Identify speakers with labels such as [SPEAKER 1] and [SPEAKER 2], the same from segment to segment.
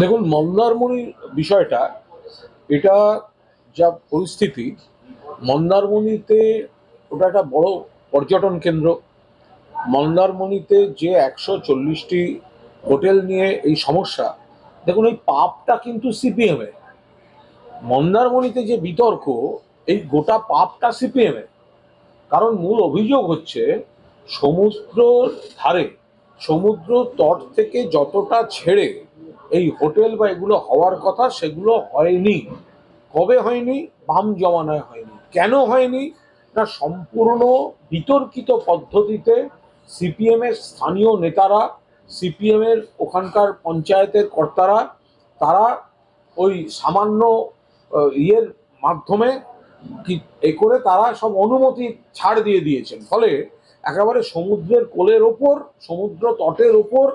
[SPEAKER 1] দেখুন মন্দারমণির বিষয়টা, এটা যা পরিস্থিতি মন্দারমণিতে ওটা একটা বড় পর্যটন কেন্দ্র। মন্দারমণিতে যে একশো চল্লিশটি হোটেল নিয়ে এই সমস্যা, দেখুন, এই পাপটা কিন্তু সিপিএমের মন্দারমণিতে যে বিতর্ক, এই গোটা পাপটা সিপিএমের কারণ মূল অভিযোগ হচ্ছে সমুদ্র ধারে সমুদ্র তট থেকে যতটা ছেড়ে এই হোটেল বা এগুলো হওয়ার কথা, সেগুলো হয়নি। কবে হয়নি? বাম জমানায় হয়নি। কেন হয়নি? না, সম্পূর্ণ বিতর্কিত পদ্ধতিতে সিপিএমের স্থানীয় নেতারা সিপিএমের ওখানকার পঞ্চায়েতের কর্তারা, তারা ওই সামান্য ইয়ের মাধ্যমে এ করে তারা সব অনুমতি ছাড় দিয়ে দিয়েছেন। ফলে একেবারে সমুদ্রের কোলের ওপর, সমুদ্র তটের ওপর,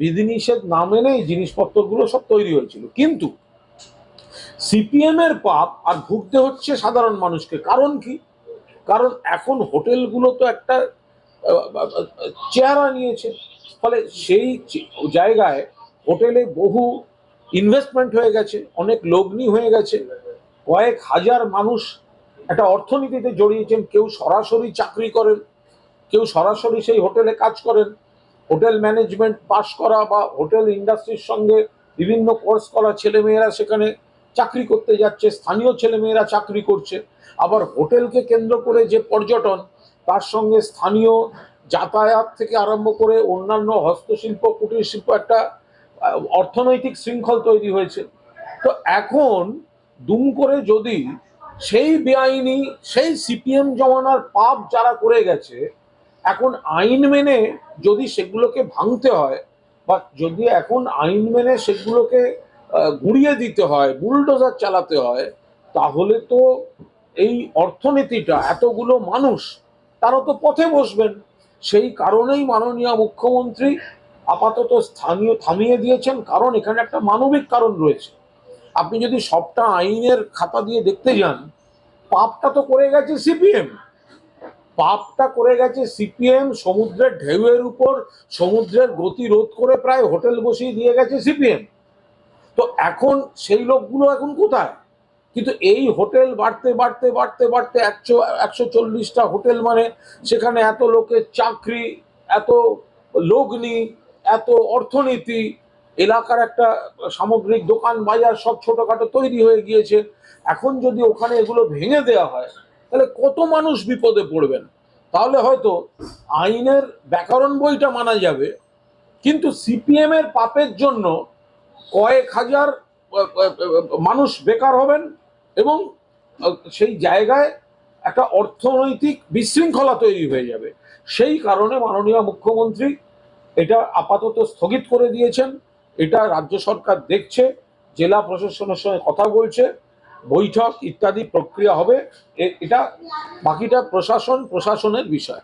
[SPEAKER 1] বিধিনিষেধ না মেনে এই জিনিসপত্রগুলো সব তৈরি হয়েছিল। কিন্তু সিপিএম এর পাপ আর ভুগতে হচ্ছে সাধারণ মানুষকে। কারণ কি? কারণ এখন হোটেলগুলো তো একটা চেহারা নিয়েছে। ফলে সেই জায়গায় হোটেলে বহু ইনভেস্টমেন্ট হয়ে গেছে, অনেক লগ্নি হয়ে গেছে। কয়েক হাজার মানুষ একটা অর্থনীতিতে জড়িয়েছেন, কেউ সরাসরি চাকরি করেন। কেউ সরাসরি সেই হোটেলে কাজ করেন, হোটেল ম্যানেজমেন্ট পাশ করা বা হোটেল ইন্ডাস্ট্রির সঙ্গে বিভিন্ন কোর্স করা ছেলেমেয়েরা সেখানে চাকরি করতে যাচ্ছে, স্থানীয় ছেলেমেয়েরা চাকরি করছে। আবার হোটেলকে কেন্দ্র করে যে পর্যটন, তার সঙ্গে স্থানীয় যাতায়াত থেকে আরম্ভ করে অন্যান্য হস্তশিল্প কুটির শিল্প একটা অর্থনৈতিক শৃঙ্খল তৈরি হয়েছে। তো এখন দুম করে যদি সেই বেআইনি, সেই সিপিএম জমানার পাপ যারা করে গেছে এখন আইন মেনে যদি সেগুলোকে ভাঙতে হয়, বা যদি এখন আইন মেনে সেগুলোকে গুড়িয়ে দিতে হয়, বুলডোজার চালাতে হয়, তাহলে তো এই অর্থনীতিটা এতগুলো মানুষ, তারা তো পথে বসবেন। সেই কারণেই মাননীয় মুখ্যমন্ত্রী আপাতত স্থানীয় থামিয়ে দিয়েছেন, কারণ এখানে একটা মানবিক কারণ রয়েছে। আপনি যদি সবটা আইনের খাতা দিয়ে দেখতে যান, পাপটা তো করে গেছে সিপিএম। পাপটা করে গেছে সিপিএম, সমুদ্রের ঢেউয়ের উপর, সমুদ্রের গতি রোধ করে প্রায় হোটেল বসিয়ে দিয়ে গেছে সিপিএম। তো এখন সেই লোকগুলো এখন কোথায়? কিন্তু এই হোটেল বাড়তে বাড়তে বাড়তে বাড়তে একশো একশো চল্লিশটা হোটেল মানে সেখানে এত লোকের চাকরি, এত লগ্নি, এত অর্থনীতি, এলাকার একটা সামগ্রিক দোকান, বাজার সব ছোটোখাটো তৈরি হয়ে গিয়েছে। এখন যদি ওখানে এগুলো ভেঙে দেওয়া হয় তাহলে কত মানুষ বিপদে পড়বেন? তাহলে হয়তো আইনের ব্যাকরণ বইটা মানা যাবে, কিন্তু সিপিএম এর পাপের জন্য কয়েক হাজার মানুষ বেকার হবেন এবং সেই জায়গায় একটা অর্থনৈতিক বিশৃঙ্খলা তৈরি হয়ে যাবে। সেই কারণে মাননীয় মুখ্যমন্ত্রী এটা আপাতত স্থগিত করে দিয়েছেন। এটা রাজ্য সরকার দেখছে, জেলা প্রশাসনের সঙ্গে কথা বলছে। বৈঠক ইত্যাদি প্রক্রিয়া হবে। এটা বাকিটা প্রশাসন প্রশাসনের বিষয়।